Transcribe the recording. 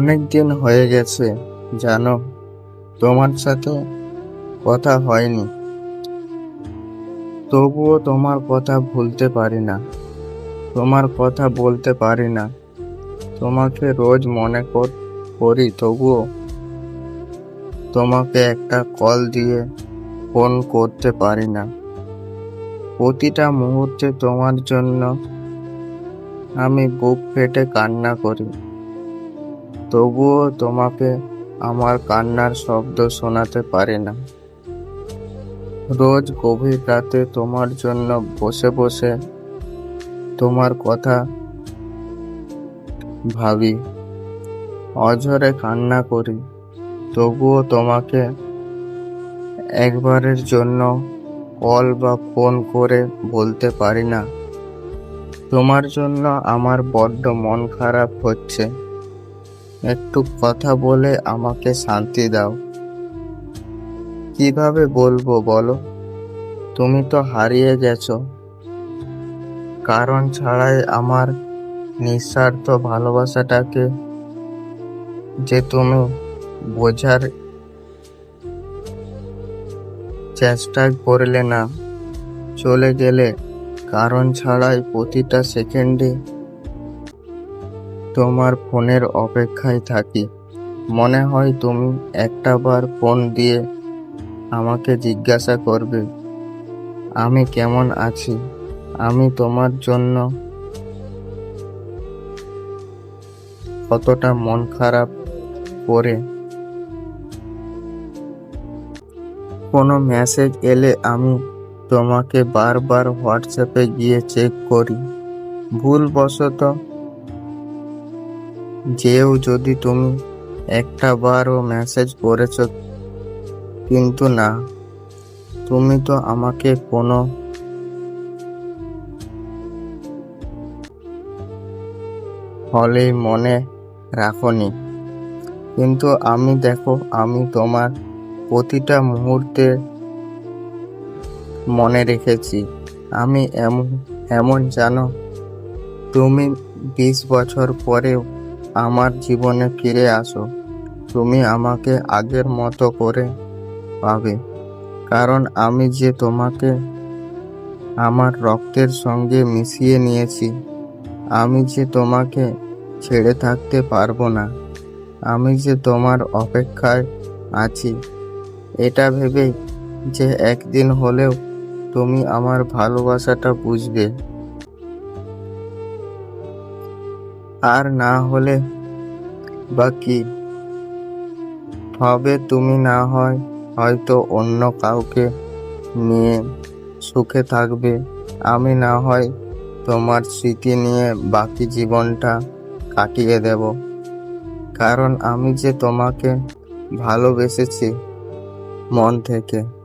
অনেক দিন হয়ে গেছে, জানো, তোমার সাথে কথা হয়নি। তবুও তোমার কথা ভুলতে পারি না, তোমার কথা বলতে পারি না। তোমাকে রোজ মনে কর- তবুও তোমাকে একটা কল দিয়ে ফোন করতে পারি না। প্রতিটা মুহূর্তে তোমার জন্য আমি বুক ফেটে কান্না করি। তবুও তোমাকে আমার কান্নার শব্দ শোনাতে পারি না। রোজ গভীর রাতে তোমার জন্য বসে বসে তোমার কথা ভাবি। অঝরে কান্না করি, তবুও তোমাকে একবারের জন্য কল বা ফোন করে বলতে পারি না। তোমার জন্য আমার বড্ড মন খারাপ হচ্ছে। একটু কথা বলে আমাকে শান্তি দাও। কীভাবে বলব বলো? তুমি তো হারিয়ে গেছো। কারণ ছাড়াই আমার নিঃস্বার্থ ভালোবাসাটাকে যে তুমি বোঝার চেষ্টা করলে না, চলে গেলে কারণ ছাড়াই প্রতিটা সেকেন্ডে তোমার ফোনের অপেক্ষায় থাকি। মনে হয় তুমি একটা বার ফোন দিয়ে আমাকে জিজ্ঞাসা করবে, আমি কেমন আছি? আমি তোমার জন্য কতটা মন খারাপ করে। কোনো মেসেজ এলে আমি তোমাকে বারবার হোয়াটসঅ্যাপে গিয়ে চেক করি। ভুলবশত যেও যদি তুমি একটা বারও মেসেজ করেছ, কিন্তু না, তুমি তো আমাকে কোনো হলেই মনে রাখনি। কিন্তু আমি দেখো, আমি তোমার প্রতিটা মুহূর্তে মনে রেখেছি। আমি এমন এমন জানো, তুমি বিশ বছর পরেও আমার জীবনে ফিরে আসো। তুমি আমাকে আগের মতো করে পাবে। কারণ আমি যে তোমাকে আমার রক্তের সঙ্গে মিশিয়ে নিয়েছি, আমি যে তোমাকে ছেড়ে থাকতে পারব না, আমি যে তোমার অপেক্ষায় আছি, এটা ভেবেই যে একদিন হলেও তুমি আমার ভালোবাসাটা বুঝবে। আর না হলে বা কি? হবে তুমি না হয় হয়তো অন্য কাউকে নিয়ে সুখে থাকবে। আমি না হয় তোমার স্মৃতি নিয়ে বাকি জীবনটা কাটিয়ে দেব। কারণ আমি যে তোমাকে ভালোবেসেছি মন থেকে।